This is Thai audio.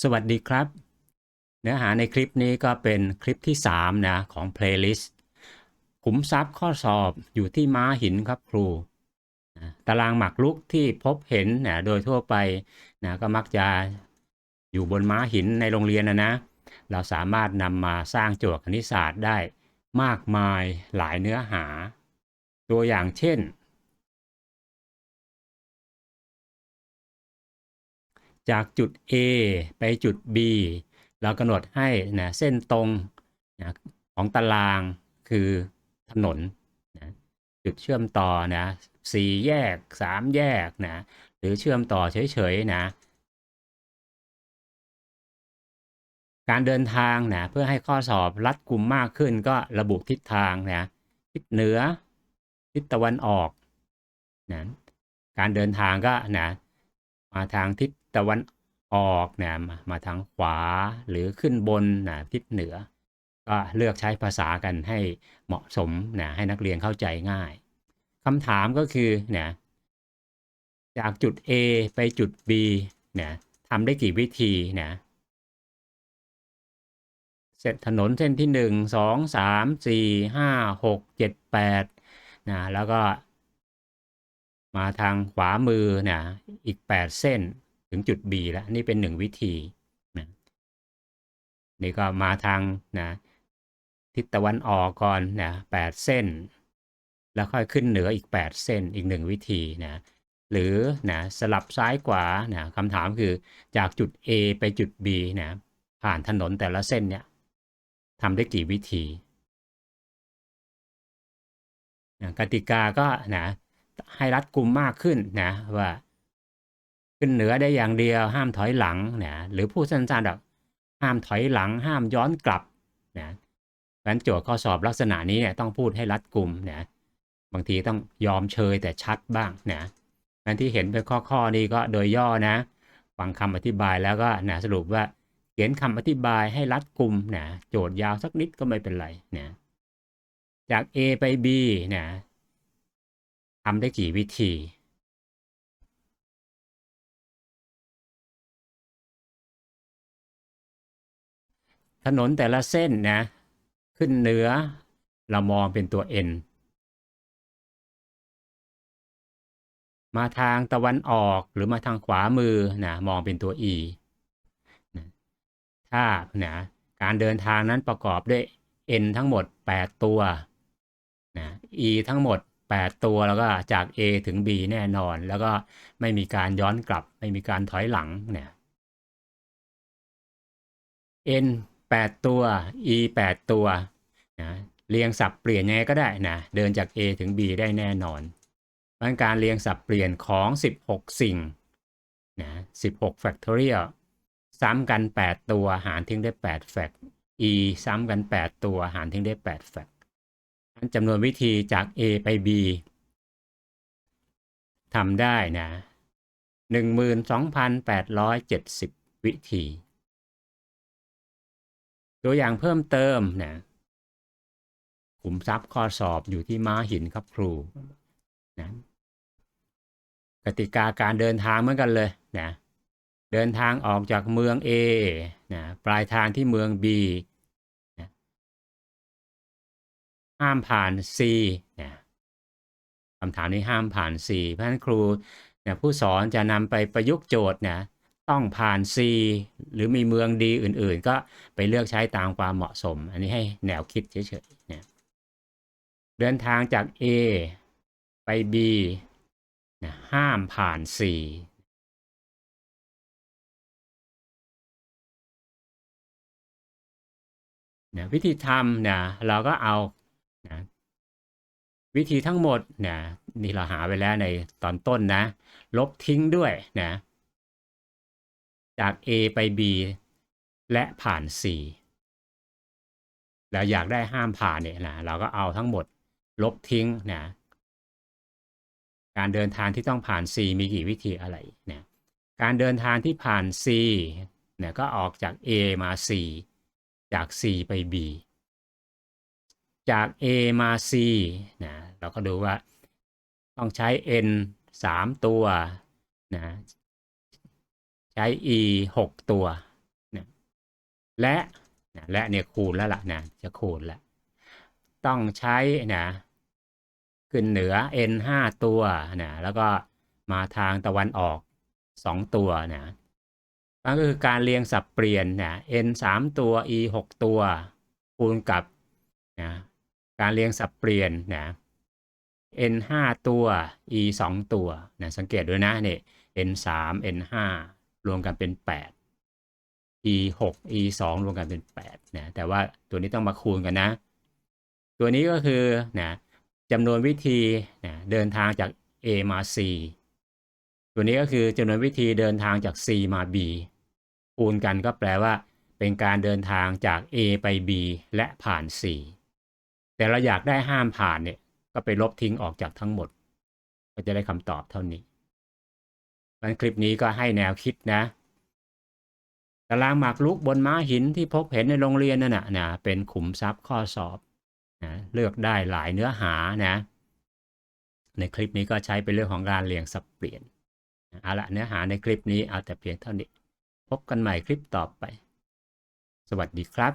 สวัสดีครับ เนื้อหาในคลิปนี้ก็เป็นคลิปที่ 3 นะของ playlist ขุมทรัพย์ข้อสอบอยู่ที่ม้าหินครับครูนะตารางหมากรุกที่พบเห็นนะโดยทั่วไปนะก็มักจะอยู่บนม้าหินในโรงเรียนนะนะ เราสามารถนำมาสร้างโจทย์คณิตศาสตร์ได้มากมายหลายเนื้อหา ตัวอย่างเช่น จากจุด A ไปจุด B เรากำหนดให้นะเส้นตรงนะของตารางคือถนนนะจุดเชื่อมต่อนะสี่แยกสามแยกนะหรือเชื่อมต่อเฉยๆนะ การเดินทางนะเพื่อให้ข้อสอบรัดกุมมากขึ้นก็ระบุทิศทางนะทิศเหนือ ทิศตะวันออกนะการเดินทางก็นะมาทางทิศ ตะวันออกเนะมามาทางขวาหรือขึ้นบนนะทิศเหนือ ก็เลือกใช้ภาษากันให้เหมาะสมนะให้นักเรียนเข้าใจง่ายคำถามก็คือเนะจากจุด A ไปจุด B นะทำได้กี่วิธีนะเส้นถนนเส้นที่หนึ่งสองสามสี่ห้าหกเจ็ดแปดนะแล้วก็มาทางขวามือเนะอีกแปดเส้น ถึงจุด B แล้วนี่เป็นหนึ่งวิธีนะนี่ก็มาทางนะทิศตะวันออกก่อนนะแปดเส้น แล้วค่อยขึ้นเหนืออีก 8 เส้นอีกหนึ่งวิธีนะหรือนะสลับซ้ายขวานะคำถามคือจากจุด A ไปจุด B นะผ่านถนนแต่ละเส้นเนี่ยทำได้กี่วิธีนะกติกาก็นะให้รัดกุมมากขึ้นนะว่า ขึ้นเหนือได้อย่างเดียว ห้ามถอยหลังนะหรือพูดสั้นๆแบบห้ามถอยหลัง ห้ามย้อนกลับนะดังนั้นโจทย์ข้อสอบลักษณะนี้เนี่ยต้องพูดให้รัดกุมนะบางทีต้องยอมเชยแต่ชัดบ้างนะอันที่เห็นเป็นข้อๆนี้ก็โดยย่อนะฟังคำอธิบายแล้วก็นะสรุปว่าเขียนคำอธิบายให้รัดกุมนะโจทย์ยาวสักนิดก็ไม่เป็นไรนะจาก A ไป B นะทำได้กี่วิธี ถนนแต่ละเส้นนะ ขึ้นเหนือ เรามองเป็นตัว N มาทางตะวันออกหรือมาทางขวามือนะมองเป็นตัว E นะถ้านะการเดินทางนั้นประกอบด้วย N ทั้งหมด 8 ตัวนะ E ทั้งหมด 8 ตัวแล้วก็จาก A ถึง B แน่นอน แล้วก็ไม่มีการย้อนกลับ ไม่มีการถอยหลังเนี่ย N 8 ตัว E 8 ตัวนะเรียงสับเปลี่ยนยังไงก็ได้นะเดินจาก A ถึง B ได้แน่นอนมันการเรียงสับเปลี่ยนของ 16 สิ่งนะ16 factorial ซ้ำกัน 8 ตัวหารทิ้งได้8 fact e ซ้ำกัน 8 ตัวหารทิ้งได้8 fact จำนวนวิธีจาก a ไป b ทำได้นะ 12,870 วิธี ตัวอย่างเพิ่มเติมนะขุมทรัพย์ข้อสอบอยู่ที่ม้าหินครับครูนะกติกาการเดินทางเหมือนกันเลยนะเดินทางออกจากเมือง A นะปลายทางที่เมือง B นะห้ามผ่าน C นะคำถามนี้ห้ามผ่าน C เพราะฉะนั้นครูนะผู้สอนจะนำไปประยุกต์โจทย์นะ ต้องผ่าน C หรือมีเมืองดีอื่นๆ ก็ไปเลือกใช้ตามความเหมาะสม อันนี้ให้แนวคิดเฉยๆนะเดินทางจาก A ไป B นะห้ามผ่าน C นะวิธีทำนะเราก็เอานะวิธีทั้งหมดนะนี่เราหาไปแล้วในตอนต้นนะ ลบทิ้งด้วยนะ จาก A ไป B และผ่าน C แล้วอยากได้ห้ามผ่านเนี่ยนะเราก็เอาทั้งหมดลบทิ้งนะการเดินทางที่ต้องผ่าน C มีกี่วิธีอะไรเนี่ยการเดินทางที่ผ่าน C เนี่ยก็ออกจาก A มา C จาก C ไป B จาก A มา C นะเราก็ดูว่าต้องใช้ N 3 ตัวนะ ใช้ E 6ตัวและนะและเนี่ยคูณแล้วล่ะนะจะคูณแล้ว ต้องใช้นะขึ้นเหนือ n 5ตัวนะแล้วก็มาทางตะวันออก2ตัวนะนั่นก็คือการเรียงสับเปลี่ยนนะ n 3ตัว e 6ตัว คูณกับนะการเรียงสับเปลี่ยนนะ n 5ตัว e 2ตัวนะสังเกตด้วยนะนี่ n 3 n 5 รวมกันเป็น 8 e 6 e 2รวมกันเป็น8นะแต่ว่าตัวนี้ต้องมาคูณกันนะ ตัวนี้ก็คือนะจำนวนวิธีนะเดินทางจาก A มา C ตัวนี้ก็คือจำนวนวิธีเดินทางจาก C มา B คูณกันก็แปลว่าเป็นการเดินทางจาก A ไป B และผ่าน C แต่เราอยากได้ห้ามผ่านเนี่ย ก็ไปลบทิ้งออกจากทั้งหมด ก็จะได้คำตอบเท่านี้ มันคลิปนี้ก็ให้แนวคิดนะตารางหมากรุกบนม้าหินที่พบเห็นในโรงเรียนนั่นนะนะเป็นขุมทรัพย์ข้อสอบนะเลือกได้หลายเนื้อหานะในคลิปนี้ก็ใช้เป็นเรื่องของการเรียงสับเปลี่ยนเอาละเนื้อหาในคลิปนี้เอาแต่เพียงเท่านี้ พบกันใหม่คลิปต่อไป สวัสดีครับ